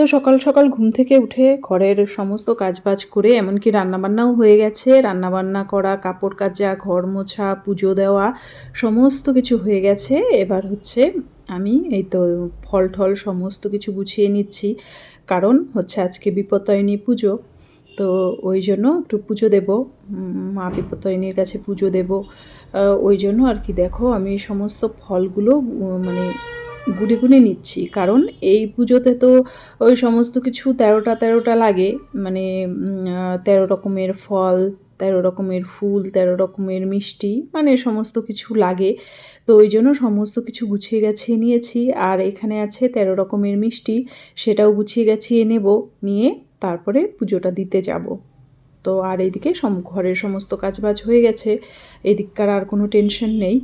তো সকাল সকাল ঘুম থেকে উঠে ঘরের সমস্ত কাজবাজ করে, এমনকি রান্নাবান্নাও হয়ে গেছে। রান্নাবান্না করা, কাপড় কাচা, ঘর মোছা, পুজো দেওয়া, সমস্ত কিছু হয়ে গেছে। এবার হচ্ছে আমি এই তো ফল টল সমস্ত কিছু গুছিয়ে নিচ্ছি। কারণ হচ্ছে আজকে বিপত্তায়নী পুজো, তো ওই জন্য একটু পুজো দেব। মা বিপত্তায়নীর কাছে পুজো দেব। ওই জন্য আর কি দেখো, আমি সমস্ত ফলগুলো মানে গুনে গুনে নিচ্ছি। কারণ এই পুজোতে তো ওই সমস্ত কিছু তেরোটা তেরোটা লাগে। মানে তেরো রকমের ফল, তেরো রকমের ফুল, তেরো রকমের মিষ্টি মানে সমস্ত কিছু লাগে। তো ওই জন্য সমস্ত কিছু গুছিয়ে গাছিয়ে নিয়েছি। আর এখানে আছে তেরো রকমের মিষ্টি, সেটাও গুছিয়ে গাছিয়ে নেব। নিয়ে তারপরে পুজোটা দিতে যাব। তো আর এইদিকে ঘরের সমস্ত কাজবাজ হয়ে গেছে। এদিককার আর কোনো টেনশন নেই।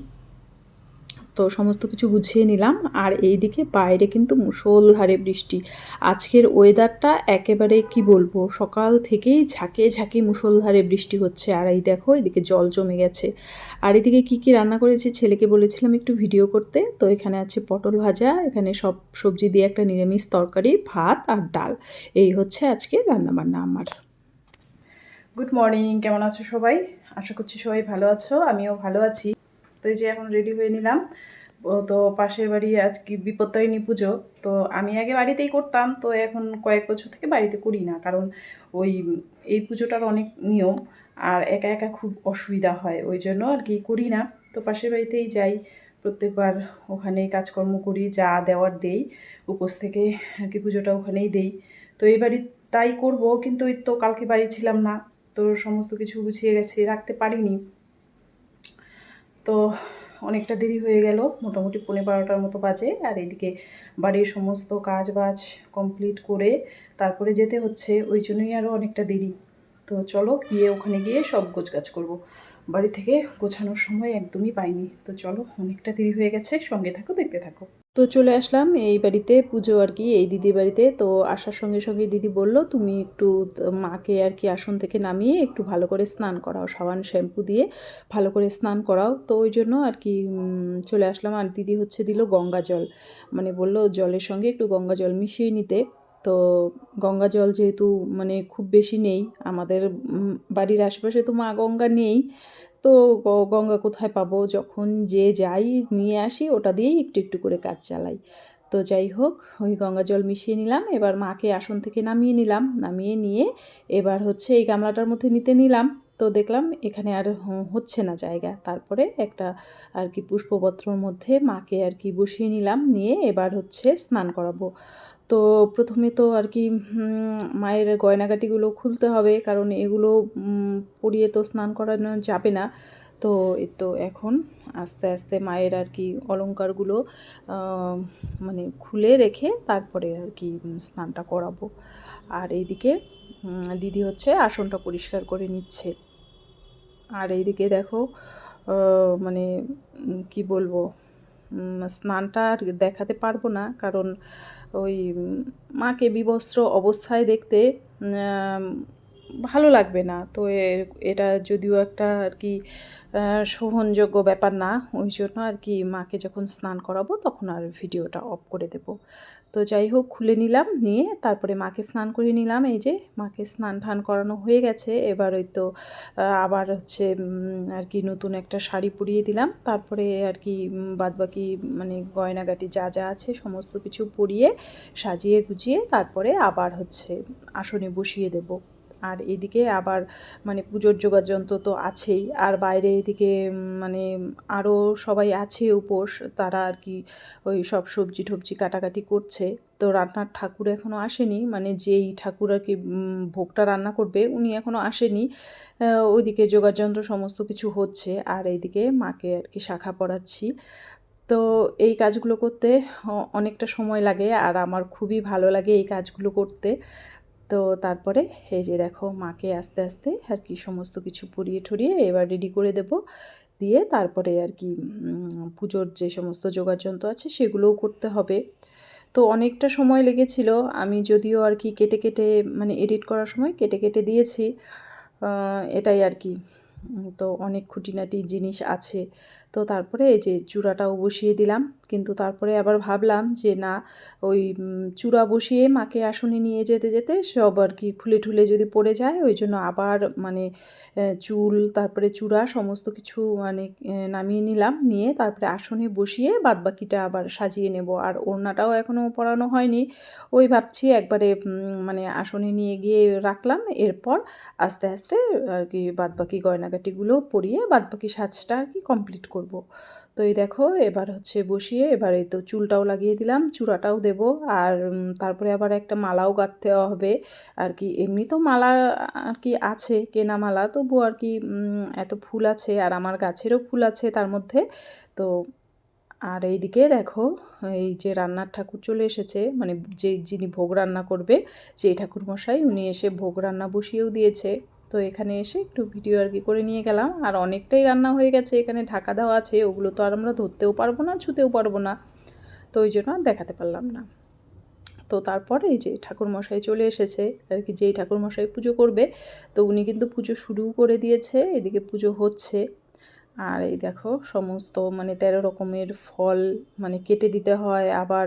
তো সমস্ত কিছু গুছিয়ে নিলাম। আর এইদিকে বাইরে কিন্তু মুষলধারে বৃষ্টি। আজকের ওয়েদারটা একেবারে কি বলব? সকাল থেকেই ঝাঁকে ঝাঁকে মুষলধারে বৃষ্টি হচ্ছে। আর এই দেখো, এদিকে জল জমে গেছে। আর এদিকে কি কি রান্না করেছি ছেলেকে বলেছিলাম একটু ভিডিও করতে। তো এখানে আছে পটল ভাজা, এখানে সব সবজি দিয়ে একটা নিরামিষ তরকারি, ভাত আর ডাল। এই হচ্ছে আজকে রান্নাবান্না আমার। গুড মর্নিং কেমন আছো সবাই? আশা করছি সবাই ভালো আছো, আমিও ভালো আছি। তো এই যে এখন রেডি হয়ে নিলাম। তো পাশের বাড়ি আজকে বিপত্তারিণী পুজো, তো আমি আগে বাড়িতেই করতাম, তো এখন কয়েক বছর থেকে বাড়িতে করি না, কারণ ওই এই পুজোটার অনেক নিয়ম, আর একা একা খুব অসুবিধা হয়, ওই জন্য আর কি করি না। তো পাশের বাড়িতেই যাই, প্রত্যেকবার ওখানেই কাজকর্ম করি, যা দেওয়ার দেই, উপোস থেকে আর কি পুজোটা ওখানেই দেই। তো এই বাড়ি তাই করব, কিন্তু ওই তো কালকে বাড়ি ছিলাম না, তো সমস্ত কিছু গুছিয়ে গেছে, রাখতে পারিনি। তো অনেকটা দেরি হয়ে গেল, মোটামুটি পৌনে বারোটার মতো বাজে। আর এদিকে বাড়ির সমস্ত কাজ বাজ কমপ্লিট করে তারপরে যেতে হচ্ছে, ওই জন্যই আরও অনেকটা দেরি। তো চলো গিয়ে ওখানে গিয়ে সব গোছগাছ করব। বাড়ি থেকে গোছানোর সময় একদমই পাইনি। তো চলো, অনেকটা দেরি হয়ে গেছে, সঙ্গে থাকো, দেখতে থাকো। তো চলে আসলাম এই বাড়িতে পুজো আর কি, এই দিদির বাড়িতে। তো আসার সঙ্গে সঙ্গে দিদি বলল, তুমি একটু মাকে আর কি আসন থেকে নামিয়ে একটু ভালো করে স্নান করাও, সাবান, শ্যাম্পু দিয়ে ভালো করে স্নান করাও। তো ওই জন্য আর কি চলে আসলাম। আর দিদি হচ্ছে দিল গঙ্গা জল। মানে বলল জলের সঙ্গে একটু গঙ্গা জল মিশিয়ে নিতে। তো গঙ্গা জল যেহেতু মানে খুব বেশি নেই, আমাদের বাড়ির আশেপাশে তো মা গঙ্গা নেই, তো গঙ্গা কোথায় পাবো? যখন যে যাই নিয়ে আসি ওটা দিয়েই একটু একটু করে কাজ চালাই। তো যাই হোক, ওই গঙ্গা জল মিশিয়ে নিলাম, এবার মাকে আসন থেকে নামিয়ে নিলাম, নামিয়ে নিয়ে এবার হচ্ছে এই গামলাটার মধ্যে নিতে নিলাম। তো দেখলাম এখানে আর হচ্ছে না জায়গা, তারপরে একটা আর কি পুষ্পপত্রর মধ্যে মাকে আর কি বসিয়ে নিলাম, নিয়ে এবার হচ্ছে স্নান করাবো। তো প্রথমে তো আর কি মায়ের গয়নাগাটিগুলো খুলতে হবে কারণ এগুলো পরিয়ে তো স্নান করানো যাবে না। তো তো এখন আস্তে আস্তে মায়ের আর কি অলংকারগুলো আহ, মানে খুলে রেখে তারপরে আর কি স্নানটা করাবো। আর এইদিকে দিদি হচ্ছে আসনটা পরিষ্কার করে নিচ্ছে। আর এইদিকে দেখো মানে কি বলব স্নানটা আর দেখাতে পারব না। কারণ ওই মাকে বিবস্ত্র অবস্থায় দেখতে ভালো লাগবে না। তো এটা যদিও একটা আর কি শোভনযোগ্য ব্যাপার না, ওই জন্য আর কি মাকে যখন স্নান করাবো তখন আর ভিডিওটা অফ করে দেব। তো যাই হোক, খুলে নিলাম, নিয়ে তারপরে মাকে স্নান করে নিলাম। এই যে মাকে স্নান টান করানো হয়ে গেছে, এবার ওই তো আবার হচ্ছে আর কি নতুন একটা শাড়ি পরিয়ে দিলাম। তারপরে আর কি বাদবাকি মানে গয়নাগাটি যা যা আছে সমস্ত কিছু পরিয়ে সাজিয়ে গুজিয়ে তারপরে আবার হচ্ছে আসনে বসিয়ে দেব। আর এদিকে আবার মানে পুজোর যোগাযন্ত্র তো আছেই। আর বাইরে এদিকে মানে আরও সবাই আছে উপোস, তারা আর কি ওই সব সবজি টবজি কাটাকাটি করছে। তো রান্নার ঠাকুর এখনও আসেনি মানে যেই ঠাকুর আর কি ভোগটা রান্না করবে উনি এখনও আসেনি। ওইদিকে যোগাযন্ত্র সমস্ত কিছু হচ্ছে, আর এইদিকে মাকে আর কি শাখা পড়াচ্ছি। তো এই কাজগুলো করতে অনেকটা সময় লাগে, আর আমার খুবই ভালো লাগে এই কাজগুলো করতে। তো তারপরে এই যে দেখো মাকে আস্তে আস্তে আর কি সমস্ত কিছু পরিয়ে ঠরিয়ে এবার রেডি করে দেব। দিয়ে তারপরে আর কি পুজোর যে সমস্ত যোগাযন্ত্র আছে সেগুলোও করতে হবে। তো অনেকটা সময় লেগেছিল। আমি যদিও আর কি কেটে কেটে মানে এডিট করার সময় কেটে কেটে দিয়েছি। এটাই আর কি। তো অনেক খুঁটিনাটি জিনিস আছে। তো তারপরে এই যে চূড়াটাও বসিয়ে দিলাম। কিন্তু তারপরে আবার ভাবলাম যে না, ওই চূড়া বসিয়ে মাকে আসনে নিয়ে যেতে যেতে সব আর কি খুলে ঠুলে যদি পড়ে যায়, ওই জন্য আবার মানে চুল, তারপরে চূড়া সমস্ত কিছু মানে নামিয়ে নিলাম। নিয়ে তারপরে আসনে বসিয়ে বাদবাকিটা আবার সাজিয়ে নেব। আর ওড়নাটাও এখনও পরানো হয়নি। ওই ভাবছি একবারে মানে আসনে নিয়ে গিয়ে রাখলাম। এরপর আস্তে আস্তে আর কি বাদবাকি গয়নাগাটিগুলো পরিয়ে বাদবাকি সাজটা আর কি কমপ্লিট করব। তো এই দেখো, এবার হচ্ছে বসিয়ে এবার তো চুলটাও লাগিয়ে দিলাম, চূড়াটাও দেব। আর তারপরে আবার একটা মালাও গাঁথতে হবে। আর কি, এমনি তো মালা আর কি আছে, কেনা মালা। তবু আর কি এত ফুল আছে আর আমার গাছেরও ফুল আছে তার মধ্যে। তো, আর এইদিকে দেখো, এই যে রান্নার ঠাকুর চলে এসেছে মানে যে যিনি ভোগ রান্না করবে যে ঠাকুর মশাই উনি এসে ভোগ রান্না বসিয়েও দিয়েছে। তো এখানে এসে একটু ভিডিও আর কি করে নিয়ে গেলাম। আর অনেকটাই রান্না হয়ে গেছে, এখানে ঢাকা দেওয়া আছে, ওগুলো তো আর আমরা ধরতেও পারব না, ছুতেও পারব না। তো ওই জন্য দেখাতে পারলাম না। তো তারপরে এই যে ঠাকুরমশাই চলে এসেছে, আর কি যেই ঠাকুরমশাই পুজো করবে, তো উনি কিন্তু পুজো শুরু করে দিয়েছে, এদিকে পুজো হচ্ছে। আর এই দেখো, সমস্ত মানে তেরো রকমের ফল মানে কেটে দিতে হয়, আবার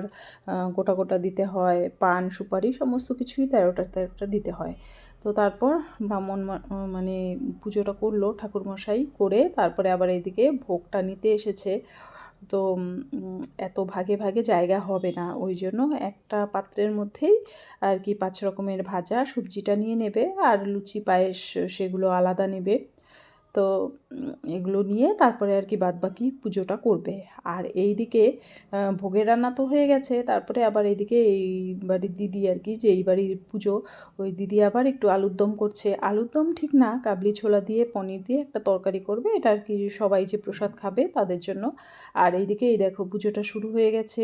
গোটা গোটা দিতে হয়, পান, সুপারি, সমস্ত কিছুই তেরোটা তেরোটা দিতে হয়। তো তারপর ব্রাহ্মণ মানে পুজোটা করল ঠাকুরমশাই করে, তারপরে আবার এইদিকে ভোগটা নিতে এসেছে। তো এত ভাগে ভাগে জায়গা হবে না, ওই জন্য একটা পাত্রের মধ্যেই আর কি পাঁচ রকমের ভাজা, সবজিটা নিয়ে নেবে, আর লুচি, পায়েস, সেগুলো আলাদা নেবে। তো এগুলো নিয়ে তারপরে আর কি বাদবাকি পুজোটা করবে। আর এই দিকে ভোগের রান্না তো হয়ে গেছে। তারপরে আবার এইদিকে এই বাড়ির দিদি আর কি, যে এই বাড়ির পুজো, ওই দিদি আবার একটু আলুর দম করছে। আলুর দম ঠিক না, কাবলি ছোলা দিয়ে, পনির দিয়ে একটা তরকারি করবে। এটা আর কি সবাই যে প্রসাদ খাবে তাদের জন্য। আর এইদিকে এই দেখো পুজোটা শুরু হয়ে গেছে।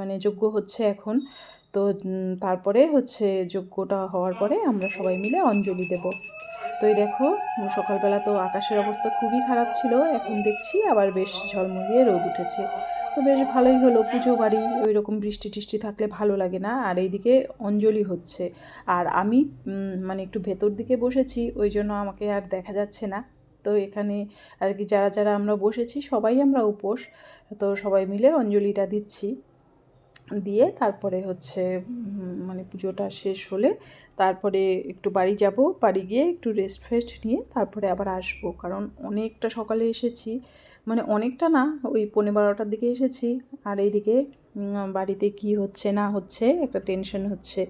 মানে যজ্ঞ হচ্ছে এখন। তো তারপরে হচ্ছে যজ্ঞটা হওয়ার পরে আমরা সবাই মিলে অঞ্জলি দেব। তো দেখো সকালবেলা তো আকাশের অবস্থা খুবই খারাপ ছিল, এখন দেখছি আবার বেশ ঝলমলিয়ে রোদ উঠেছে। তো বেশ ভালোই হলো, পুজো বাড়ি ওই রকম বৃষ্টি টিষ্টি থাকলে ভালো লাগে না, আর এইদিকে অঞ্জলি হচ্ছে। আর আমি মানে একটু ভেতর দিকে বসেছি, ওই জন্য আমাকে আর দেখা যাচ্ছে না। তো এখানে আর কি যারা যারা আমরা বসেছি, সবাই আমরা উপোস। তো সবাই মিলে অঞ্জলিটা দিচ্ছি। দিয়ে তারপরে হচ্ছে মানে পুজোটা শেষ হলে তারপরে একটু বাড়ি যাব। বাড়ি গিয়ে একটু রেস্ট ফেস্ট নিয়ে তারপরে আবার আসব। কারণ অনেকটা সকালে এসেছি। মানে অনেকটা না, ওই পনেরো বারোটার দিকে এসেছি। আর এইদিকে বাড়িতে কি হচ্ছে না হচ্ছে একটা টেনশন হচ্ছে।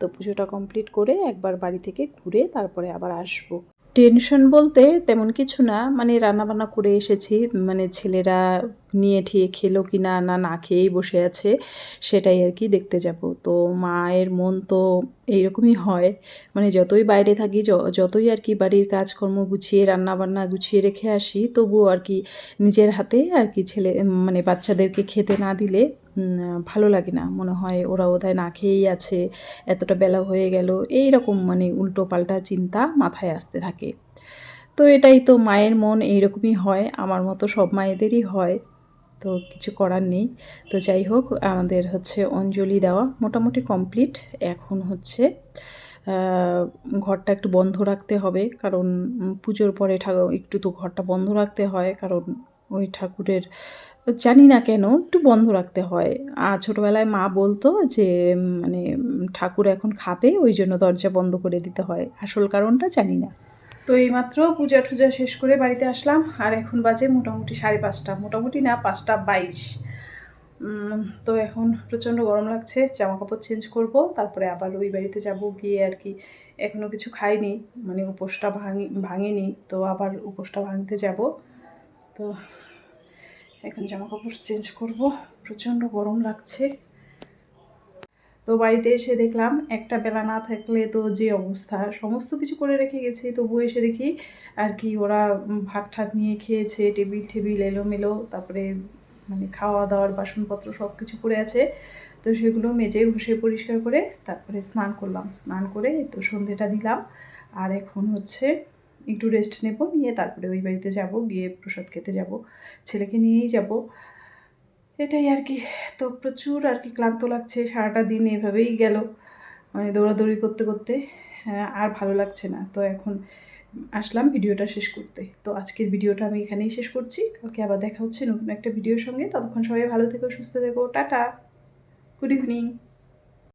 তো পুজোটা কমপ্লিট করে একবার বাড়ি থেকে ঘুরে তারপরে আবার আসব। টেনশন বলতে তেমন কিছু না। মানে রান্নাবান্না করে এসেছি। মানে ছেলেরা নিয়ে ঠিয়ে খেলো কি না না না খেয়েই বসে আছে, সেটাই আর কি দেখতে যাব। তো মায়ের মন তো এইরকমই হয়। মানে যতই বাইরে থাকি যতই আর কি বাড়ির কাজকর্ম গুছিয়ে, রান্নাবান্না গুছিয়ে রেখে আসি, তবুও আর কি নিজের হাতে আর কি ছেলে মানে বাচ্চাদেরকে খেতে না দিলে ভালো লাগে না। মনে হয় ওরা বোধহয় না খেয়েই আছে, এতটা বেলা হয়ে গেল এই রকম মানে উল্টো পাল্টা চিন্তা মাথায় আসতে থাকে। তো এটাই তো মায়ের মন এইরকমই হয়, আমার মতো সব মায়েদেরই হয়। তো কিছু করার নেই। তো যাই হোক, আমাদের হচ্ছে অঞ্জলি দেওয়া মোটামুটি কমপ্লিট এখন হচ্ছে ঘরটা একটু বন্ধ রাখতে হবে। কারণ পুজোর পরে ঠাকুর একটু তো ঘরটা বন্ধ রাখতে হয়। কারণ ওই ঠাকুরের, জানি না কেন, একটু বন্ধ রাখতে হয়। আর ছোটোবেলায় মা বলতো যে মানে ঠাকুর এখন খাবে, ওই জন্য দরজা বন্ধ করে দিতে হয়। আসল কারণটা জানি না। তো এইমাত্র পূজা টুজা শেষ করে বাড়িতে আসলাম, আর এখন বাজে মোটামুটি সাড়ে পাঁচটা, মোটামুটি না পাঁচটা বাইশ। তো এখন প্রচণ্ড গরম লাগছে জামা কাপড় চেঞ্জ করব, তারপরে আবার ওই বাড়িতে যাব, গিয়ে আর কি এখনও কিছু খাইনি মানে উপোসটা ভাঙি, ভাঙিনি, তো আবার উপোসটা ভাঙতে যাব। তো এখন জামা কাপড় চেঞ্জ করব, প্রচণ্ড গরম লাগছে। তো বাড়িতে এসে দেখলাম একটা বেলা না থাকলে তো যে অবস্থা, সমস্ত কিছু করে রেখে গেছি। তবুও এসে দেখি আর কি ওরা ভাত ঠাত নিয়ে খেয়েছে, টেবিল টেবিল এলোমেলো, তারপরে মানে খাওয়া দাওয়ার বাসনপত্র সব কিছু পড়ে আছে। তো সেগুলো মেজে ঘষে পরিষ্কার করে তারপরে স্নান করলাম। স্নান করে তো সন্ধেটা দিলাম। আর এখন হচ্ছে একটু রেস্ট নেব, নিয়ে তারপরে ওই বাড়িতে যাব, গিয়ে প্রসাদ খেতে যাব। ছেলেকে নিয়েই যাব। এটাই আর কি। তো প্রচুর আর কি ক্লান্ত লাগছে, সারাটা দিন এভাবেই গেল মানে দৌড়াদৌড়ি করতে করতে আর ভালো লাগছে না। তো এখন আসলাম ভিডিওটা শেষ করতে। তো আজকের ভিডিওটা আমি এখানেই শেষ করছি। কালকে আবার দেখা হচ্ছে নতুন একটা ভিডিওর সঙ্গে। ততক্ষণ সবাই ভালো থেকো, সুস্থ থেকো, টাটা। Good evening.